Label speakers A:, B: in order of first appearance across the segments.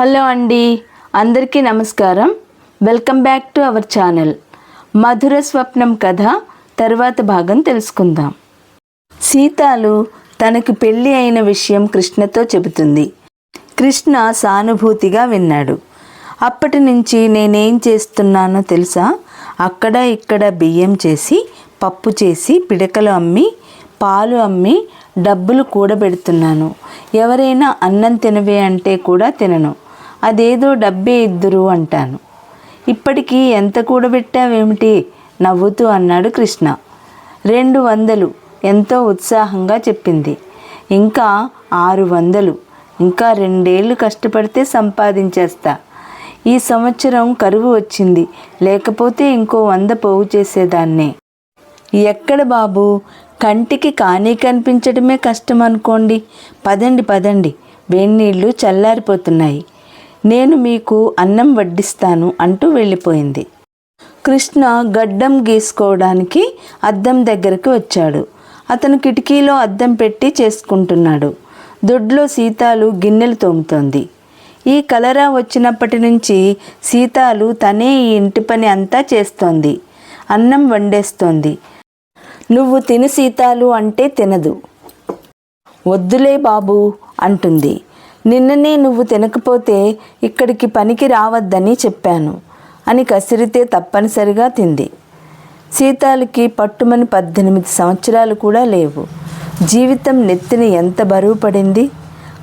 A: Hello అండి. అందరికీ నమస్కారం. Welcome back to our channel. మధుర స్వప్నం కథ తర్వాత భాగం తెలుసుకుందాం. సీతాలు తనకు పెళ్ళి అయిన విషయం కృష్ణతో చెబుతుంది. కృష్ణ సానుభూతిగా విన్నాడు. అప్పటి నుంచి నేనేం చేస్తున్నానో తెలుసా? అక్కడ ఇక్కడ బియ్యం చేసి పప్పు చేసి పిడకలు అమ్మి పాలు అమ్మి డబ్బులు కూడబెడుతున్నాను. ఎవరైనా అన్నం తినవే అంటే కూడా తినను. అదేదో డబ్బే ఇద్దరు అంటాను. ఇప్పటికీ ఎంత కూడబెట్టావేమిటి? నవ్వుతూ అన్నాడు కృష్ణ. రెండు వందలు ఎంతో ఉత్సాహంగా చెప్పింది. ఇంకా ఆరు వందలు ఇంకా రెండేళ్ళు కష్టపడితే సంపాదించేస్తా. ఈ సంవత్సరం కరువు వచ్చింది లేకపోతే ఇంకో వంద పోగు చేసేదాన్నే. ఎక్కడ బాబు? కంటికి కానీ కనిపించడమే కష్టం అనుకోండి పదండి పదండి. వేణీళ్ళు చల్లారిపోతున్నాయి. నేను మీకు అన్నం వడ్డిస్తాను అంటూ వెళ్ళిపోయింది. కృష్ణ గడ్డం గీసుకోవడానికి అద్దం దగ్గరకు వచ్చాడు. అతను కిటికీలో అద్దం పెట్టి చేసుకుంటున్నాడు. దొడ్లో సీతాలు గిన్నెలు తోముతోంది. ఈ కలరా వచ్చినప్పటి నుంచి సీతాలు తనే ఈ ఇంటి పని అంతా చేస్తోంది. అన్నం వండేస్తోంది. నువ్వు తిని సీతాలు అంటే తినదు. వద్దులే బాబు అంటుంది. నిన్ననే నువ్వు తినకపోతే ఇక్కడికి పనికి రావద్దని చెప్పాను. అని కసిరితే తప్పనిసరిగా తింది. సీతాలకి పట్టుమని పద్దెనిమిది సంవత్సరాలు కూడా లేవు. జీవితం నెత్తిన ఎంత బరువు పడింది?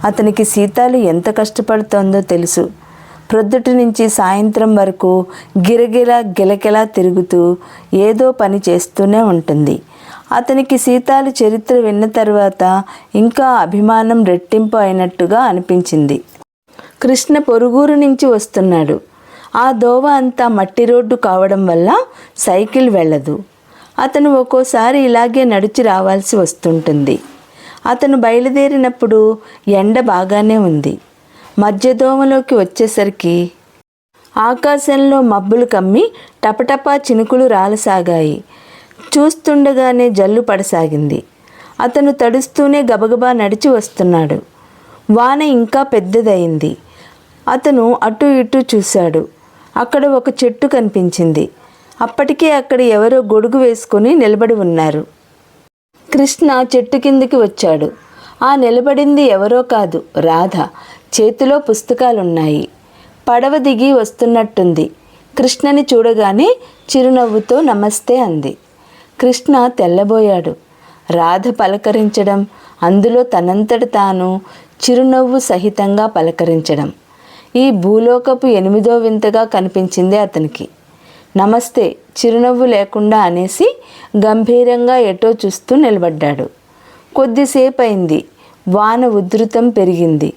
A: అతనికి సీతాలు ఎంత కష్టపడుతోందో తెలుసు. ప్రొద్దుటి నుంచి సాయంత్రం వరకు గిరగిర గిలకిలా తిరుగుతూ ఏదో పని చేస్తూనే ఉంటుంది. అతనికి సీతాలు చరిత్ర విన్న తర్వాత ఇంకా అభిమానం రెట్టింపు అయినట్టుగా అనిపించింది. కృష్ణ పొరుగురు నుంచి వస్తున్నాడు. ఆ దోవ అంతా మట్టి రోడ్డు కావడం వల్ల సైకిల్ వెళ్ళదు. అతను ఒక్కోసారి ఇలాగే నడిచి రావాల్సి వస్తుంటుంది. అతను బయలుదేరినప్పుడు ఎండ బాగానే ఉంది. మధ్యదోమలోకి వచ్చేసరికి ఆకాశంలో మబ్బులు కమ్మి టపటపా చినుకులు రాలసాగాయి. చూస్తుండగానే జల్లు పడసాగింది. అతను తడుస్తూనే గబగబా నడిచి వస్తున్నాడు. వాన ఇంకా పెద్దదయింది. అతను అటు ఇటు చూశాడు. అక్కడ ఒక చెట్టు కనిపించింది. అప్పటికే అక్కడ ఎవరో గొడుగు వేసుకుని నిలబడి ఉన్నారు. కృష్ణ చెట్టు కిందికి వచ్చాడు. ఆ నిలబడింది ఎవరో కాదు రాధ. చేతిలో పుస్తకాలున్నాయి. పడవ దిగి వస్తున్నట్టుంది. కృష్ణని చూడగానే చిరునవ్వుతో నమస్తే అంది. కృష్ణ తెల్లబోయాడు. రాధ పలకరించడం అందులో తనంతట తాను చిరునవ్వు సహితంగా పలకరించడం. ఈ భూలోకపు ఎనిమిదో వింతగా కనిపించింది అతనికి. నమస్తే చిరునవ్వు లేకుండా అనేసి గంభీరంగా ఎటో చూస్తూ నిలబడ్డాడు. కొద్దిసేపు అయింది వాన ఉధృతం పెరిగింది.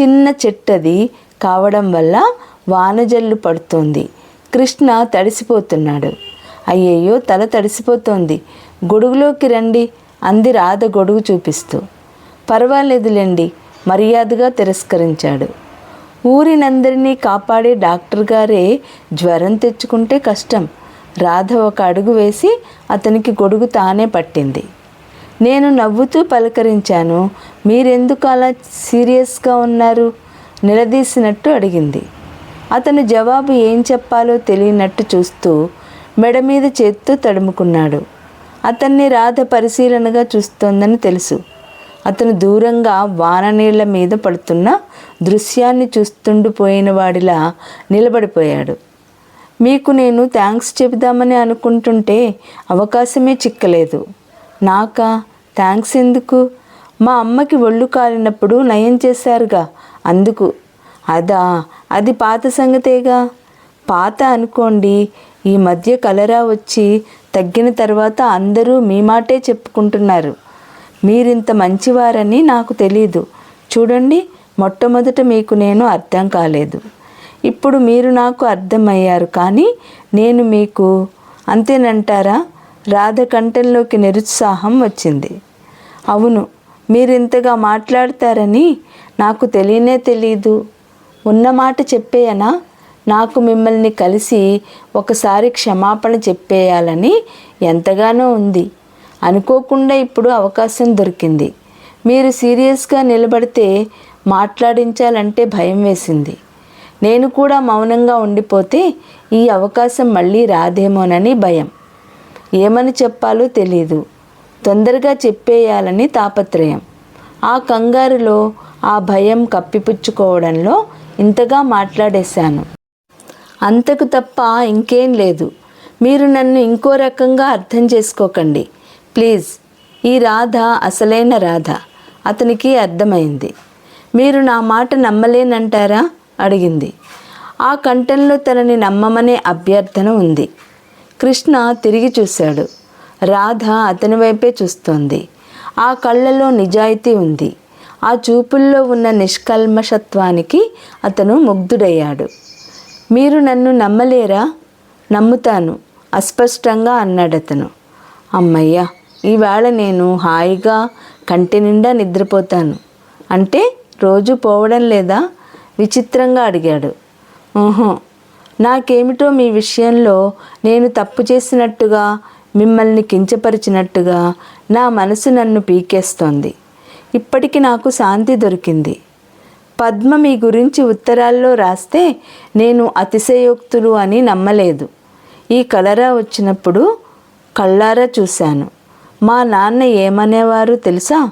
A: చిన్న చెట్టది కావడం వల్ల వానజల్లు పడుతోంది. కృష్ణ తడిసిపోతున్నాడు. అయ్యయ్యో తల తడిసిపోతోంది. గొడుగులోకి రండి అంది రాధ గొడుగు చూపిస్తూ. పర్వాలేదులేండి మర్యాదగా తిరస్కరించాడు. ఊరినందరినీ కాపాడే డాక్టర్ గారే జ్వరం తెచ్చుకుంటే కష్టం. రాధ ఒక అడుగు వేసి అతనికి గొడుగు తానే పట్టింది. నేను నవ్వుతూ పలకరించాను మీరెందుకు అలా సీరియస్గా ఉన్నారు? నిలదీసినట్టు అడిగింది. అతను జవాబు ఏం చెప్పాలో తెలియనట్టు చూస్తూ మెడ మీద చేత్తో తడుముకున్నాడు. అతన్ని రాధ పరిశీలనగా చూస్తోందని తెలుసు. అతను దూరంగా వాన నీళ్ళ మీద పడుతున్న దృశ్యాన్ని చూస్తుండిపోయిన వాడిలా నిలబడిపోయాడు. మీకు నేను థ్యాంక్స్ చెబుదామని అనుకుంటుంటే అవకాశమే చిక్కలేదు. నాకా థ్యాంక్స్ ఎందుకు? మా అమ్మకి ఒళ్ళు కాలినప్పుడు నయం చేశారుగా అందుకు. అదా అది పాత సంగతేగా? పాత అనుకోండి ఈ మధ్య కలరా వచ్చి తగ్గిన తర్వాత అందరూ మీ మాటే చెప్పుకుంటున్నారు. మీరింత మంచివారని నాకు తెలీదు. చూడండి మొట్టమొదట మీకు నేను అర్థం కాలేదు. ఇప్పుడు మీరు నాకు అర్థమయ్యారు కానీ నేను మీకు అంతేనంటారా? రాధ కంఠంలోకి నిరుత్సాహం వచ్చింది. అవును మీరింతగా మాట్లాడతారని నాకు తెలియనే తెలీదు. ఉన్న మాట చెప్పేయనా? నాకు మిమ్మల్ని కలిసి ఒకసారి క్షమాపణ చెప్పేయాలని ఎంతగానో ఉంది. అనుకోకుండా ఇప్పుడు అవకాశం దొరికింది. మీరు సీరియస్గా నిలబడితే మాట్లాడించాలంటే భయం వేసింది. నేను కూడా మౌనంగా ఉండిపోతే ఈ అవకాశం మళ్ళీ రాదేమోనని భయం. ఏమని చెప్పాలో తెలీదు. తొందరగా చెప్పేయాలని తాపత్రయం. ఆ కంగారులో ఆ భయం కప్పిపుచ్చుకోవడంలో ఇంతగా మాట్లాడేశాను. అంతకు తప్ప ఇంకేం లేదు. మీరు నన్ను ఇంకో రకంగా అర్థం చేసుకోకండి. ప్లీజ్. ఈ రాధ అసలైన రాధ. అతనికి అర్థమైంది. మీరు నా మాట నమ్మలేనంటారా? అడిగింది. ఆ కంఠంలో తనని నమ్మమనే అభ్యర్థన ఉంది. కృష్ణ తిరిగి చూశాడు. రాధ అతని వైపే చూస్తోంది. ఆ కళ్ళలో నిజాయితీ ఉంది. ఆ చూపుల్లో ఉన్న నిష్కల్మషత్వానికి అతను ముగ్ధుడయ్యాడు. మీరు నన్ను నమ్మలేరా? నమ్ముతాను అస్పష్టంగా అన్నాడతను. అమ్మయ్య ఈవేళ నేను హాయిగా కంటి నిండా నిద్రపోతాను. అంటే రోజు పోవడం లేదా? విచిత్రంగా అడిగాడు. ఊహు నాకేమిటో మీ విషయంలో నేను తప్పు చేసినట్టుగా మిమ్మల్ని కించపరిచినట్టుగా నా మనసు నన్ను పీకేస్తోంది. ఇప్పటికి నాకు శాంతి దొరికింది. పద్మ మీ గురించి ఉత్తరాల్లో రాస్తే నేను అతిశయోక్తులు అని నమ్మలేదు. ఈ కలరా వచ్చినప్పుడు కళ్ళారా చూశాను. మా నాన్న ఏమనేవారు తెలుసా?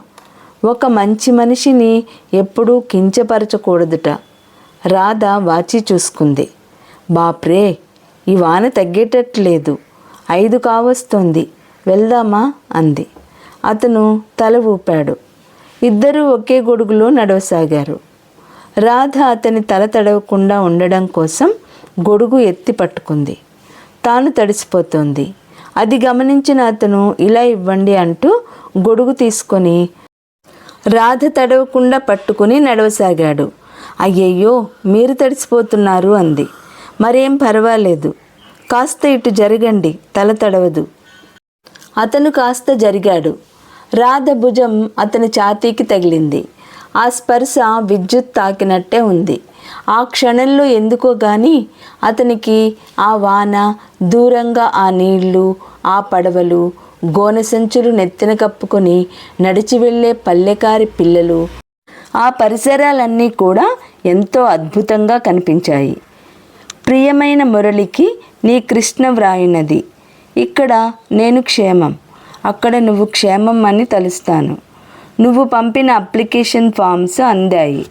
A: ఒక మంచి మనిషిని ఎప్పుడూ కించపరచకూడదుట. రాధ వాచి చూసుకుంది. బాప్రే ఈ వాన తగ్గేటట్లేదు. ఐదు కావస్తుంది. వెళ్దామా? అంది. అతను తల ఊపాడు. ఇద్దరూ ఒకే గొడుగులో నడవసాగారు. రాధ అతని తల తడవకుండా ఉండడం కోసం గొడుగు ఎత్తి పట్టుకుంది. తాను తడిసిపోతోంది. అది గమనించిన అతను ఇలా ఇవ్వండి అంటూ గొడుగు తీసుకొని రాధ తడవకుండా పట్టుకుని నడవసాగాడు. అయ్యయ్యో మీరు తడిసిపోతున్నారు అంది. మరేం పర్వాలేదు. కాస్త ఇటు జరగండి తల తడవదు. అతను కాస్త జరిగాడు. రాధ భుజం అతని ఛాతీకి తగిలింది. ఆ స్పర్శ విద్యుత్ తాకినట్టే ఉంది. ఆ క్షణంలో ఎందుకో గాని అతనికి ఆ వాన దూరంగా ఆ నీళ్ళు ఆ పడవలు గోనె సంచులు నెత్తిన కప్పుకొని నడిచి వెళ్ళే పల్లెకారి పిల్లలు ఆ పరిసరాలన్నీ కూడా ఎంతో అద్భుతంగా కనిపించాయి. ప్రియమైన మురళికి నీ కృష్ణ వ్రాయినది. ఇక్కడ నేను క్షేమం. అక్కడ నువ్వు క్షేమం అని తలుస్తాను. నువ్వు పంపిన అప్లికేషన్ ఫామ్స్ అందాయి.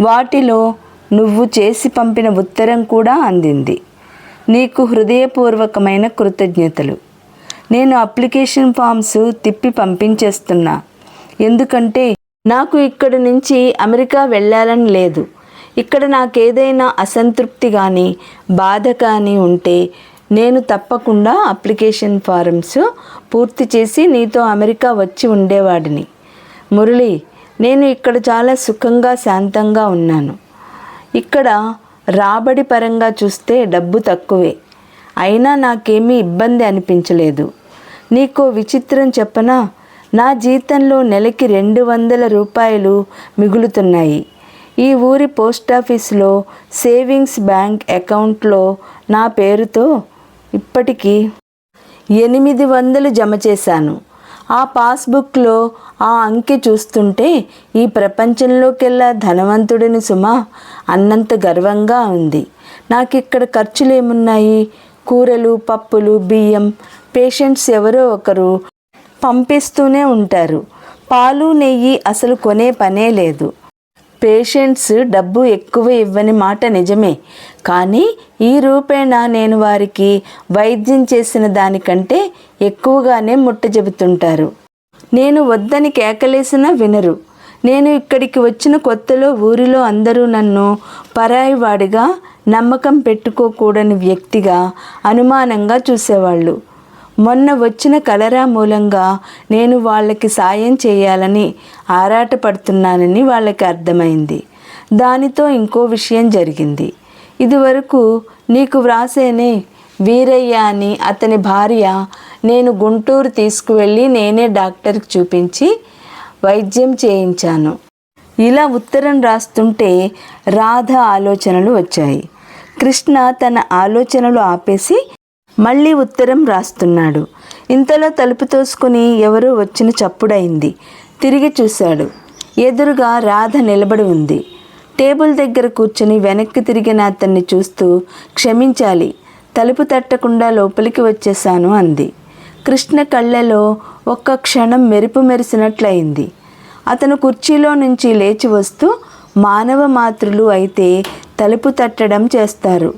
A: వాటిలో నువ్వు చేసి పంపిన ఉత్తరం కూడా అందింది. నీకు హృదయపూర్వకమైన కృతజ్ఞతలు. నేను అప్లికేషన్ ఫామ్స్ తిప్పి పంపించేస్తున్నా. ఎందుకంటే నాకు ఇక్కడి నుంచి అమెరికా వెళ్ళాలని లేదు. ఇక్కడ నాకేదైనా అసంతృప్తి కానీ బాధ కానీ ఉంటే నేను తప్పకుండా అప్లికేషన్ ఫారమ్స్ పూర్తి చేసి నీతో అమెరికా వచ్చి ఉండేవాడిని. మురళి నేను ఇక్కడ చాలా సుఖంగా శాంతంగా ఉన్నాను. ఇక్కడ రాబడి పరంగా చూస్తే డబ్బు తక్కువే. అయినా నాకేమీ ఇబ్బంది అనిపించలేదు. నీకో విచిత్రం చెప్పనా? నా జీతంలో నెలకి రెండు వందల రూపాయలు మిగులుతున్నాయి. ఈ ఊరి పోస్ట్ ఆఫీస్లో సేవింగ్స్ బ్యాంక్ అకౌంట్లో నా పేరుతో ఇప్పటికీ ఎనిమిది వందలు జమ చేశాను. ఆ పాస్బుక్లో ఆ అంకె చూస్తుంటే ఈ ప్రపంచంలోకెల్లా ధనవంతుడిని సుమా అన్నంత గర్వంగా ఉంది. నాకు ఖర్చులు ఏమున్నాయి కూరలు పప్పులు బియ్యం పేషెంట్స్ ఎవరో ఒకరు పంపిస్తూనే ఉంటారు. పాలు నెయ్యి అసలు కొనే పనే లేదు. పేషెంట్స్ డబ్బు ఎక్కువ ఇవ్వని మాట నిజమే. కానీ ఈ రూపేణా నేను వారికి వైద్యం చేసిన దానికంటే ఎక్కువగానే ముట్ట చెబుతుంటారు. నేను వద్దని కేకలేసినా వినరు. నేను ఇక్కడికి వచ్చిన కొత్తలో ఊరిలో అందరూ నన్ను పరాయివాడిగా నమ్మకం పెట్టుకోకూడని వ్యక్తిగా అనుమానంగా చూసేవాళ్ళు. మొన్న వచ్చిన కలరా మూలంగా నేను వాళ్ళకి సాయం చేయాలని ఆరాటపడుతున్నానని వాళ్ళకి అర్థమైంది. దానితో ఇంకో విషయం జరిగింది. ఇదివరకు నీకు వ్రాసేనే వీరయ్య అని అతని భార్య నేను గుంటూరు తీసుకువెళ్ళి నేనే డాక్టర్కి చూపించి వైద్యం చేయించాను. ఇలా ఉత్తరం రాస్తుంటే రాధ ఆలోచనలు వచ్చాయి. కృష్ణ తన ఆలోచనలు ఆపేసి మళ్ళీ ఉత్తరం రాస్తున్నాడు. ఇంతలో తలుపు తోసుకుని ఎవరో వచ్చిన చప్పుడైంది. తిరిగి చూశాడు. ఎదురుగా రాధ నిలబడి ఉంది. టేబుల్ దగ్గర కూర్చుని వెనక్కి తిరిగిన అతన్ని చూస్తూ క్షమించాలి తలుపు తట్టకుండా లోపలికి వచ్చేశాను అంది. కృష్ణ కళ్ళలో ఒక్క క్షణం మెరుపు మెరిసినట్లయింది. అతను కుర్చీలో నుంచి లేచి వస్తూ మానవ మాతృలు అయితే తలుపు తట్టడం చేస్తారు.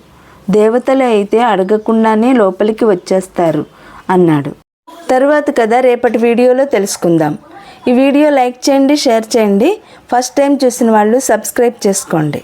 A: దేవతలు అయితే అడగకుండానే లోపలికి వచ్చేస్తారు అన్నాడు. తరువాత కదా రేపటి వీడియోలో తెలుసుకుందాం. ఈ వీడియో లైక్ చేయండి షేర్ చేయండి. ఫస్ట్ టైం చూసిన వాళ్ళు సబ్స్క్రైబ్ చేసుకోండి.